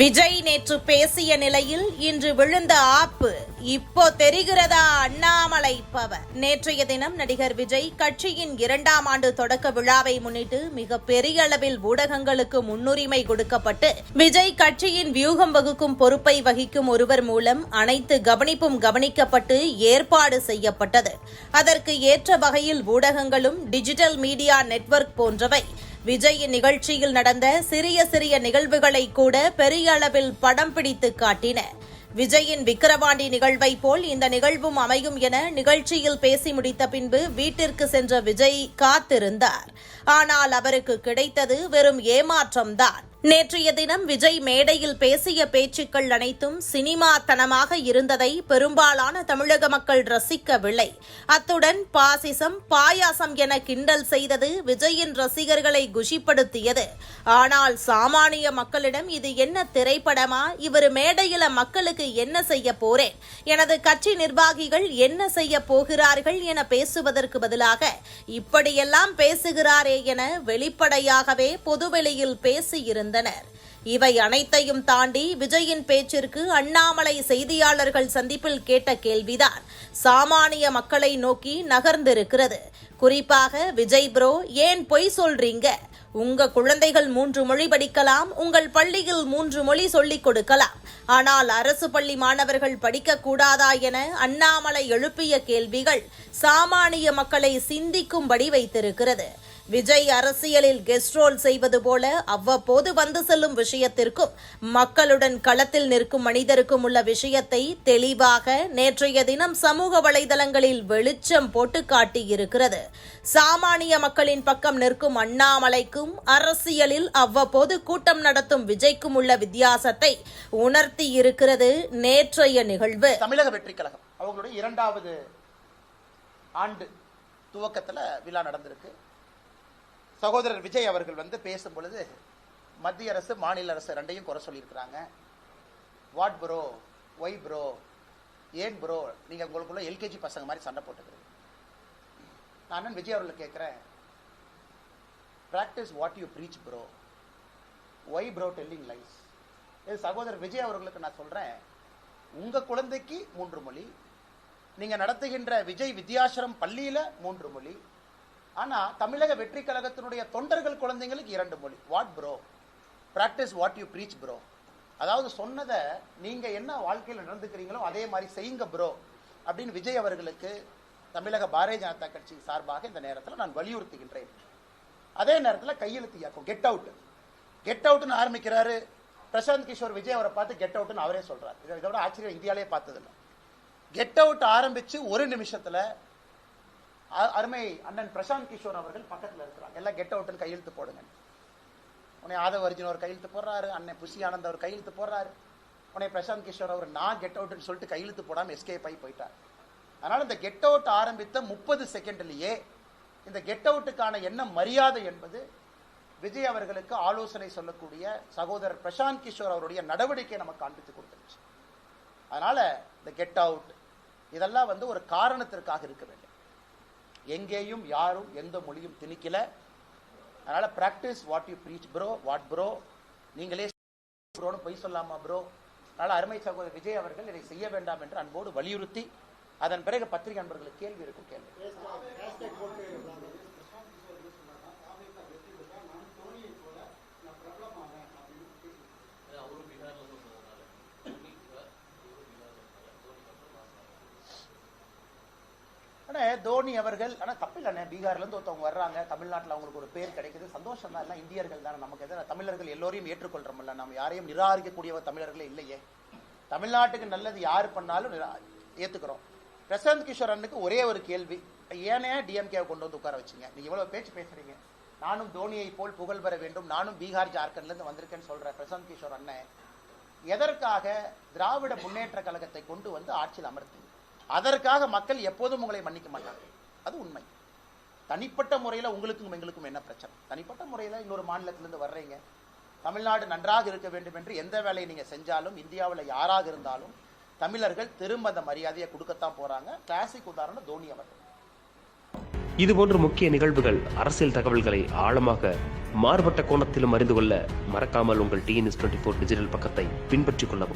விஜய் நேற்று பேசிய நிலையில் இன்று விழுந்த ஆப்பு இப்போ தெரிகிறதா? அண்ணாமலை பவர். நேற்றைய தினம் நடிகர் விஜய் கட்சியின் இரண்டாம் ஆண்டு தொடக்க விழாவை முன்னிட்டு மிக பெரிய அளவில் ஊடகங்களுக்கு முன்னுரிமை கொடுக்கப்பட்டு விஜய் கட்சியின் வியூகம் வகுக்கும் பொறுப்பை வகிக்கும் ஒருவர் மூலம் அனைத்து கவனிப்பும் கவனிக்கப்பட்டு ஏற்பாடு செய்யப்பட்டது. அதற்கு ஏற்ற வகையில் ஊடகங்களும் டிஜிட்டல் மீடியா நெட்வொர்க் போன்றவை விஜயின் நிகழ்ச்சியில் நடந்த சிறிய சிறிய நிகழ்வுகளை கூட பெரிய அளவில் படம் பிடித்து காட்டின. விஜயின் விக்கிரவாண்டி நிகழ்வை போல் இந்த நிகழ்வும் அமையும் என நிகழ்ச்சியில் பேசி முடித்த பின்பு வீட்டிற்கு சென்ற விஜய் காத்திருந்தார். ஆனால் அவருக்கு கிடைத்தது வெறும் ஏமாற்றம்தான். நேற்றைய தினம் விஜய் மேடையில் பேசிய பேச்சுக்கள் அனைத்தும் சினிமாத்தனமாக இருந்ததை பெரும்பாலான தமிழக மக்கள் ரசிக்கவில்லை. அத்துடன் பாசிசம் பாயாசம் என கிண்டல் செய்தது விஜயின் ரசிகர்களை குஷிப்படுத்தியது. ஆனால் சாமானிய மக்களிடம் இது என்ன திரைப்படமா? இவர் மேடையில மக்களுக்கு என்ன செய்ய போறேன்? எனது கட்சி நிர்வாகிகள் என்ன செய்ய போகிறார்கள் என பேசுவதற்கு பதிலாக இப்படியெல்லாம் பேசுகிறாரே என வெளிப்படையாகவே பொதுவெளியில் பேசியிருந்தார் பேசியிருந்தனர் இவை அனைத்தையும் தாண்டி விஜயின் பேச்சிற்கு அண்ணாமலை செய்தியாளர்கள் சந்திப்பில் கேட்ட கேள்விதான். சாமானிய மக்களை நோக்கி நகர்ந்திருக்கிறது. குறிப்பாக விஜய் ப்ரோ ஏன் பொய் சொல்றீங்க? உங்க குழந்தைகள் மூன்று மொழி படிக்கலாம் உங்கள் பள்ளியில் மூன்று மொழி சொல்லிக் கொடுக்கலாம். ஆனால் அரசு பள்ளி மாணவர்கள் படிக்க கூடாதா என அண்ணாமலை எழுப்பிய கேள்விகள் சாமானிய மக்களை சிந்திக்கும்படி வைத்திருக்கிறது. விஜய் அரசியலில் கெஸ்ட் ரோல் செய்வது போல அவ்வப்போது வந்து செல்லும் விஷயத்திற்கும் மக்களுடன் களத்தில் நிற்கும் மனிதருக்கும் உள்ள விஷயத்தை தெளிவாக நேற்றைய தினம் சமூக வலைதளங்களில் வெளிச்சம் போட்டு காட்டியிருக்கிறது. சாமானிய மக்களின் பக்கம் நிற்கும் அண்ணாமலைக்கும் அரசியலில் அவ்வப்போது கூட்டம் நடத்தும் விஜய்க்கும் உள்ள வித்தியாசத்தை உணர்த்தி இருக்கிறது நேற்றைய நிகழ்வு. தமிழக வெற்றி கழகம் அவங்களுடைய இரண்டாவது ஆண்டு துவக்கத்தில் விழா நடந்திருக்கு. சகோதரர் விஜய் அவர்கள் வந்து பேசும் பொழுது மத்திய அரசு மாநில அரசு ரெண்டையும் குறை சொல்லியிருக்கிறாங்க. வாட் ப்ரோ ஒய் ப்ரோ ஏன் ப்ரோ நீங்கள் உங்களுக்குள்ள எல்கேஜி பசங்க மாதிரி சண்டை போட்டுக்கிறீங்க. நான் அண்ணன் விஜய் அவர்களை கேட்குறேன். Practice what you preach bro why bro telling lies இது சகோதரர் விஜய் அவர்களுக்கு நான் சொல்கிறேன் உங்கள் குழந்தைக்கு மூன்று மொழி நீங்கள் நடத்துகின்ற விஜய் வித்யாசிரம் பள்ளியில் மூன்று மொழி ஆனா தமிழக வெற்றி கழகத்தினுடைய தொண்டர்கள் குழந்தைங்களுக்கு இரண்டு மொழி. What bro practice what you preach bro அதாவது சொன்னதை நீங்க என்ன வாழ்க்கையில் நடந்துக்கிறீங்களோ அதே மாதிரி செய்யுங்க ப்ரோ அப்படின்னு விஜய் அவர்களுக்கு தமிழக பாரதிய ஜனதா கட்சி சார்பாக இந்த நேரத்தில் நான் வலியுறுத்துகின்றேன். அதே நேரத்தில் கையெழுத்து இயக்கம். கெட் அவுட் கெட் அவுட்னு ஆரம்பிக்கிறாரு. பிரசாந்த் கிஷோர் விஜய் அவரை பார்த்து கெட் அவுட்னு அவரே சொல்றாரு. இதை விட ஆச்சரியம் இந்தியாலே பார்த்ததில்லை. கெட் அவுட் ஆரம்பிச்சு ஒரு நிமிஷத்துல அருமை அண்ணன் பிரசாந்த் கிஷோர் அவர்கள் பக்கத்தில் இருக்கிறாங்க எல்லாம் கெட் அவுட்டில் கையெழுத்து போடுங்க. உன்னை ஆதவ அர்ஜுன் அவர் கையெழுத்து போடுறாரு அண்ணன் புஷி ஆனந்த் அவர் கையெழுத்து போடுறாரு. உன்னை பிரசாந்த் கிஷோர் அவர் நான் கெட் அவுட்னு சொல்லிட்டு கையெழுத்து போடாமல் எஸ்கேப் ஆகி போயிட்டார். அதனால் இந்த கெட் அவுட் ஆரம்பித்த முப்பது செகண்ட்லேயே இந்த கெட் அவுட்டுக்கான என்ன மரியாதை என்பது விஜய் அவர்களுக்கு ஆலோசனை சொல்லக்கூடிய சகோதரர் பிரசாந்த் கிஷோர் அவருடைய நடவடிக்கை நமக்கு காண்பித்து கொடுத்துருச்சு. அதனால இந்த கெட் அவுட் இதெல்லாம் வந்து ஒரு காரணத்திற்காக இருக்க வேண்டும். எங்கேயும் யாரும் எந்த மொழியும் திணிக்கல. அதனால practice what you preach bro what bro நீங்களே ப்ரோன்னு பொய் சொல்லாமா ப்ரோ அதனால அருமை சகோதரர் விஜய் அவர்கள் இதை செய்ய வேண்டாம் என்று அன்போடு வலியுறுத்தி அதன் பிறகு பத்திரிகை நண்பர்களுக்கு கேள்வி இருக்கும் கேள்வி. ஆனா தோனி அவர்கள் ஆனா தப்பில்ல அண்ணே பீகார்ல இருந்து ஒருத்தவங்க வர்றாங்க தமிழ்நாட்டுல அவங்களுக்கு ஒரு பேர் கிடைக்குது. சந்தோஷம் தான் எல்லாம் இந்தியர்கள் தானே நமக்கு எதிராக தமிழர்கள் எல்லோரையும் ஏற்றுக்கொள்றோம்ல நம்ம யாரையும் நிராகரிக்கக்கூடிய தமிழர்களே இல்லையே. தமிழ்நாட்டுக்கு நல்லது யாரு பண்ணாலும் நிரா- ஏத்துக்கிறோம். பிரசாந்த் கிஷோர் அண்ணுக்கு ஒரே ஒரு கேள்வி. ஏனே டிஎம்கேவை கொண்டு வந்து உட்கார வச்சீங்க? நீங்க இவ்வளவு பேச்சு பேசுறீங்க. நானும் தோனியை போல் புகழ் பெற வேண்டும். நானும் பீகார் ஜார்க்கண்ட்ல இருந்து வந்திருக்கேன்னு சொல்ற பிரசாந்த் கிஷோர் அண்ணன் எதற்காக திராவிட முன்னேற்ற கழகத்தை கொண்டு வந்து ஆட்சியில் அமர்த்தி அதற்காக மக்கள் எப்போதும் உங்களை மன்னிக்க மாட்டாங்க அது உண்மை. தனிப்பட்ட முறையில் உங்களுக்கும் எங்களுக்கும் என்ன பிரச்சனை? தனிப்பட்ட முறையில் இன்னொரு மாநிலத்திலிருந்து வர்றீங்க. தமிழ்நாடு நன்றாக இருக்க வேண்டும் என்று எந்த வேலையை நீங்க செஞ்சாலும் இந்தியாவில் யாராக இருந்தாலும் தமிழர்கள் திரும்ப அந்த மரியாதையை கொடுக்கத்தான் போறாங்க. கிளாசிக் உதாரணம் தோனி அவர்கள். இதுபோன்ற முக்கிய நிகழ்வுகள் அரசியல் தகவல்களை ஆழமாக மாறுபட்ட கோணத்திலும் அறிந்து கொள்ள மறக்காமல் உங்கள் டிஎன்எஸ் டுவெண்ட்டி ஃபோர் டிஜிட்டல் பக்கத்தை பின்பற்றிக் கொள்ளவும்.